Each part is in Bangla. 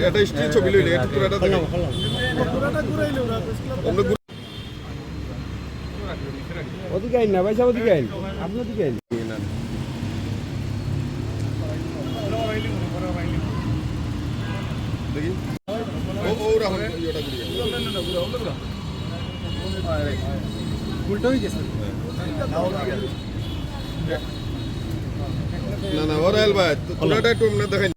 এটা স্ত্রী ছবি লইলে এটা পুরাটা দেখেন অন্য ঘুরে- ওদিকে আইন না ভাই সাহেব ওদিকে আইন। আপনি ওদিকে আইন। দেখি। ও ও রাহুল ইয়েটা ঘুরে না না ওর ভাই তো পুরাটা একটু ভাই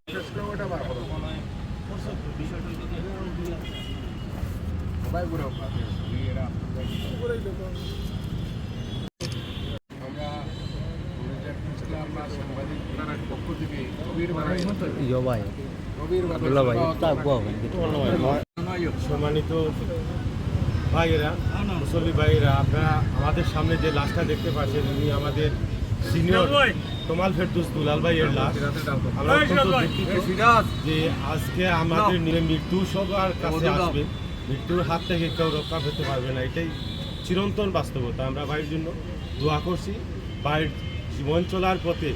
ভাই তা গোয়া ভাই। সম্মানিত ভাইয়েরা মুসল্লি ভাইয়েরা আপনারা আমাদের সামনে যে লাশটা দেখতে পাচ্ছেন উনি আমাদের সিনিয়র তোমাল ফেরদুস দুলাল ভাইয়ের লাশ। আমরা যে আজকে আমাদের নিয়ে মৃত্যু সবার কাছে আসবে। মৃত্যুর হাত থেকে কেউ রক্ষা পেতে পারবে না এটাই চিরন্তন বাস্তবতা। আমরা ভাইয়ের জন্য দোয়া করছি ভাইয়ের জীবন চলার পথে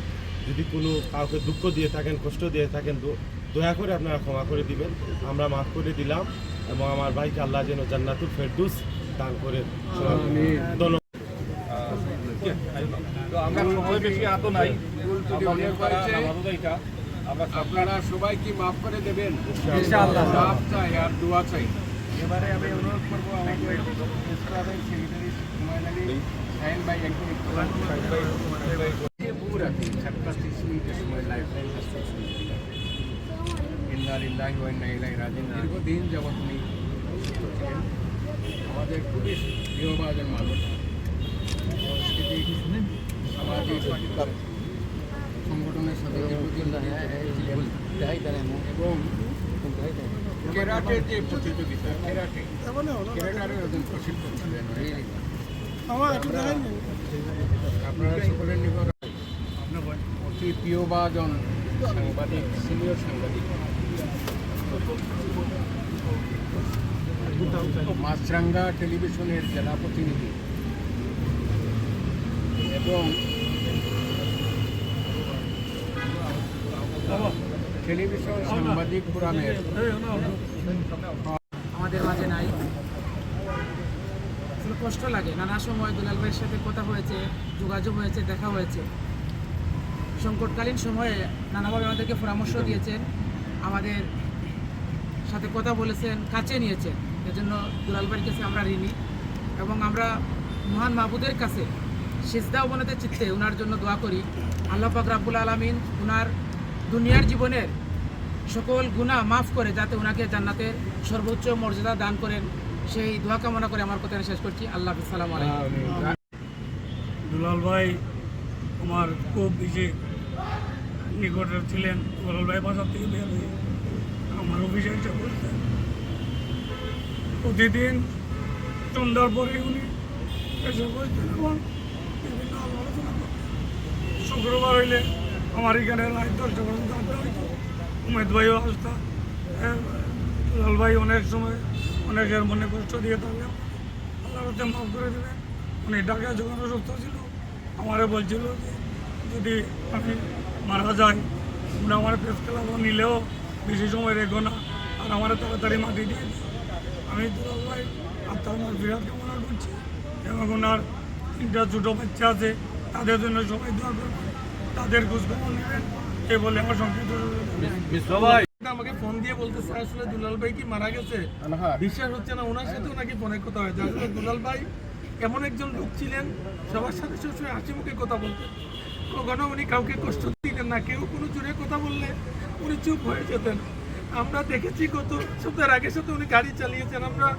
যদি কোনো কাউকে দুঃখ দিয়ে থাকেন কষ্ট দিয়ে থাকেন দ- দয়া করে আপনারা ক্ষমা করে দিবেন। আমরা মাফ করে দিলাম এবং আমার ভাইকে আল্লাহ যেন জান্নাতুল ফেরদুস দান করে আপনারা সবাই কি মাফ করে দেবেন। আর দোয়া চাই। এবারে আমি অনুরোধ করব আমাদের ইসলামের সেক্রেটারি হুমায়ুন আলী সাইন ভাই একটু পুরা তিন চারটা তিরিশ মিনিটের সময় লাইফ লাইন ইন্না লিল্লাহি ওয়া ইন্না ইলাইহি রাজিউন দীর্ঘদিন যাবত উনি অসুস্থ ছিলেন আমাদের খুবই প্রিয়ভাজন মানুষ সাংস্কৃতিক সামাজিক সংগঠনের সাথে দীর্ঘদিন ছিলেন এবং কেরাটের যে প্রতিযোগিতা কেরাটে কেরাটারও একজন প্রশিক্ষণ ছিলেন আপনারা সকলের নিকট অতি সাংবাদিক সিনিয়র সাংবাদিক। মাছরাঙ্গা টেলিভিশনের জেলা প্রতিনিধি। এবং টেলিভিশন আমাদের মাঝে নাই। কষ্ট লাগে। নানা সময় দুলাল ভাইয়ের সাথে কথা হয়েছে, যোগাযোগ হয়েছে, দেখা হয়েছে। সংকটকালীন সময়ে নানাভাবে আমাদেরকে পরামর্শ দিয়েছেন, আমাদের সাথে কথা বলেছেন, কাছে নিয়েছেন। এজন্য দুলাল ভাইয়ের কাছে আমরা ঋণী এবং আমরা মহান মাহবুদের কাছে সিজদা অবনতের চিত্তে ওনার জন্য দোয়া করি। আল্লাহ পাক রাব্বুল আলমিন ওনার দুনিয়ার জীবনের সকল গুনাহ মাফ করে, যাতে ওনাকে জান্নাতের সর্বোচ্চ মর্যাদা দান করেন। সেই দোয়া কামনা করে আমার কথা শেষ করছি। আল্লাহ সালাম দুলাল ভাই আমার খুব বেশি নিকটের ছিলেন। দুলাল ভাই বাসার থেকে আমার অফিসে এসে প্রতিদিন সন্ধ্যার পরে উনি বিভিন্ন আলোচনা শুক্রবার হইলে আমার এখানে উমেদ ভাইও আসতা। হ্যাঁ, দুলাল ভাই অনেক সময় অনেকের মনে কষ্ট দিয়ে থাকলে আল্লাহ রাতে মাফ করে দেবেন। উনি ঢাকায় যখন অসুস্থ ছিল আমারে বলছিল যে যদি আমি মারা যাই উনি আমার পেস খেলাব নিলেও বেশি সময় রেখো না আর আমার তাড়াতাড়ি মাটি দিয়ে দিও। আমি দুলাল ভাই আত্মার মার বিরাট কামনা করছি। এবং ওনার তিনটা ছোটো বাচ্চা আছে তাদের জন্য সবাই দোয়া করবেন। তাদের খোঁজখবর নেবেন এ বলে আমার সংক্ষিপ্ত আমাকে ফোন দিয়ে বলতেছে আসলে দুলাল ভাই কি মারা গেছে? বিশ্বাস হচ্ছে না ওনার সাথে নাকি ফোনে কথা হয়েছে। আসলে দুলাল ভাই এমন একজন লোক ছিলেন সবার সাথে সবসময় হাসি মুখে কথা বলতেন। কখনো উনি কাউকে কষ্ট দিতেন না কেউ কোনো জোরে কথা বললে উনি চুপ হয়ে যেতেন। আমরা দেখেছি গত সপ্তাহের আগের সাথে উনি গাড়ি চালিয়েছেন আমরা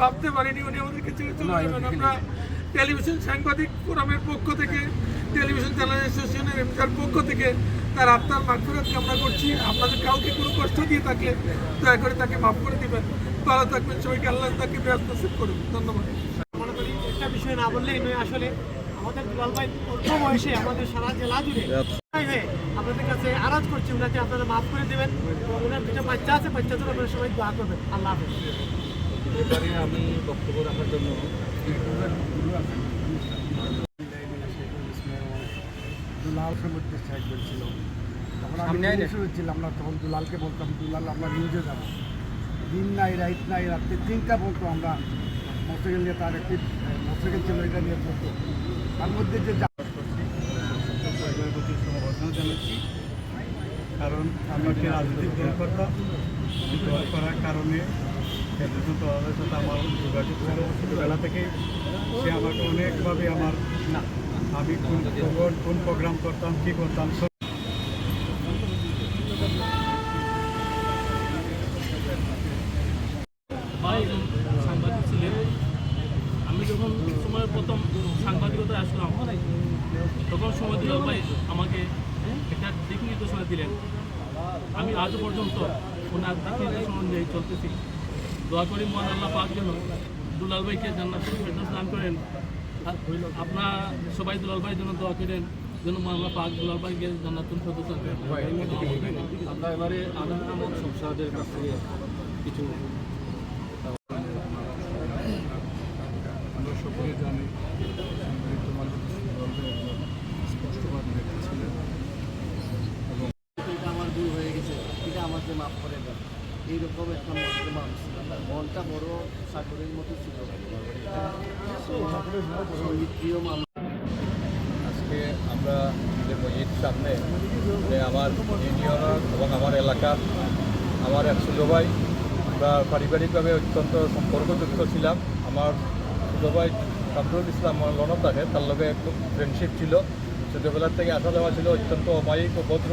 ভাবতে পারিনি উনি আমাদেরকে ছেড়ে চলে যাবেন। আমরা টেলিভিশন সাংবাদিক ফোরামের পক্ষ থেকে টেলিভিশন চ্যানেল অ্যাসোসিয়েশনের এমটার পক্ষ থেকে তার আত্মার মাগফিরাত কামনা করছি। আপনাদের কাউকে কোনো কষ্ট দিয়ে থাকলে দয়া করে তাকে মাফ করে দিবেন। ভালো থাকবেন সবাইকে আল্লাহ তাকে ব্যস্ত নসিব করুন ধন্যবাদ। মনে করি একটা বিষয় না বললেই নয় আসলে আমাদের দুলাল ভাই অল্প বয়সে আমাদের সারা জেলা জুড়ে হয়ে আপনাদের কাছে আরাজ করছি ওনাকে আপনারা মাফ করে দেবেন। ওনার দুটো বাচ্চা আছে বাচ্চা জন্য আপনারা সবাই দোয়া করবেন। আল্লাহ হাফেজ। এবারে আমি বক্তব্য রাখার জন্য দুলাল সমুদ্রের তখন আমি টেলিভিশনে ছিলাম না তখন দুলালকে বলতাম দুলাল আমরা নিউজে যাব দিন নাই রাইট নাই রাত্রি তিনটা বলতো আমরা মোটরসাইকেল নিয়ে তার একটি মোটরসাইকেল ছিল এটা নিয়ে বলতো তার মধ্যে যে জানাচ্ছি কারণ আমি একটি রাজনৈতিক দল করতাম করার কারণে সাথে আমার যোগাযোগ আমার না আমি কোন কোন প্রোগ্রাম করতাম কী করতাম সব সাংবাদিক ছিলেন আমি যখন সময় প্রথম সাংবাদিকতায় আসলাম তখন সময় দুলাল ভাই আমাকে একটা দিক নির্দেশনা দিলেন আমি আজও পর্যন্ত ওনার দিক নির্দেশনা নিয়ে চলতেছি। দোয়া করি মহান আল্লাহ পাক যেন দুলাল ভাইকে জান্নাত ফেরদৌস দান করেন। আপনারা সবাই দুলাল ভাই জন্য দোয়া করেন যেন মহান আল্লাহ পাক দুলাল ভাইকে জান্নাতুল ফেরদৌস দান করেন। আমরা এবারে আনন্দ নামক সংসদের কাছ থেকে কিছু আমরা সকলে জানি ভুল হয়ে গেছে। এটা আমাকে মাফ করে দেন। এইরকম একটা মানুষ মনটা বড় সাগরের মতো ছিল। আজকে আমরা যে মসজিদ সামনে। যে আমার ইউনিয়নের এবং আমার এলাকার আমার এক ছোটো আমরা পারিবারিকভাবে অত্যন্ত সম্পর্কযুক্ত ছিলাম। আমার ছোটো ভাই কামরুল ইসলাম লনব থাকে তার লগে একটু ফ্রেন্ডশিপ ছিল। ছোটোবেলার থেকে আসা যাওয়া ছিল, অত্যন্ত অমায়িক ও ভদ্র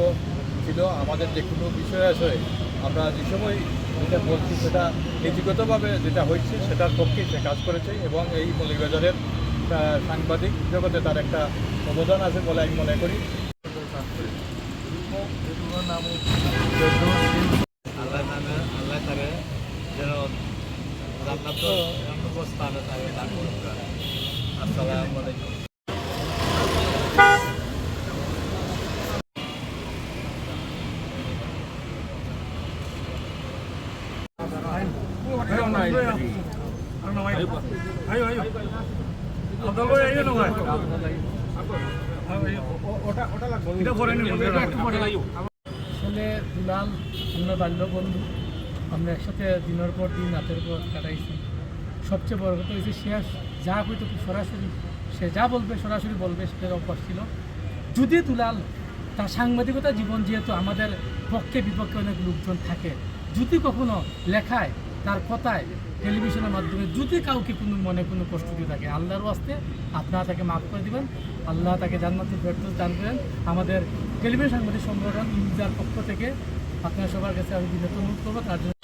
ছিল। আমাদের যে কোনো বিষয় আছে আমরা যে সময় যেটা বলছি সেটা নীতিগতভাবে যেটা হয়েছে সেটার পক্ষে সে কাজ করেছে এবং এই মৌলিকবাজারের সাংবাদিক জগতে তার একটা অবদান আছে বলে আমি মনে করি। আসসালামু আলাইকুম আয়ো আয়ো আব্দুল ভাই আইও না ভাই এটা পরে নিব এটা একটু পরে আইও আসলে আমরা বাল্য বন্ধু আমরা একসাথে দিনের পর দিন, রাতের পর কাটাইছি। সবচেয়ে বড় কথা হয়েছে সে যা খুব সরাসরি, সে যা বলবে, সরাসরি বলবে, সেটার অভ্যাস ছিল। যদি দুলাল তার সাংবাদিকতা জীবন যেহেতু আমাদের পক্ষে বিপক্ষে অনেক লোকজন থাকে, যদি কখনো লেখায় তার কথায় টেলিভিশনের মাধ্যমে যদি কাউকে কোনো মনে কোনো কষ্ট দিয়ে থাকে, আল্লাহর আসতে আপনারা তাকে মাফ করে দেবেন, আল্লাহ তাকে জান্নাতের ফেরত দান করেন। আমাদের টেলিভিশন সাংবাদিক সংগঠন ইন্ডিয়ার পক্ষ থেকে আপনার সবার কাছে আমি বিনত অনুরোধ করব, তার জন্য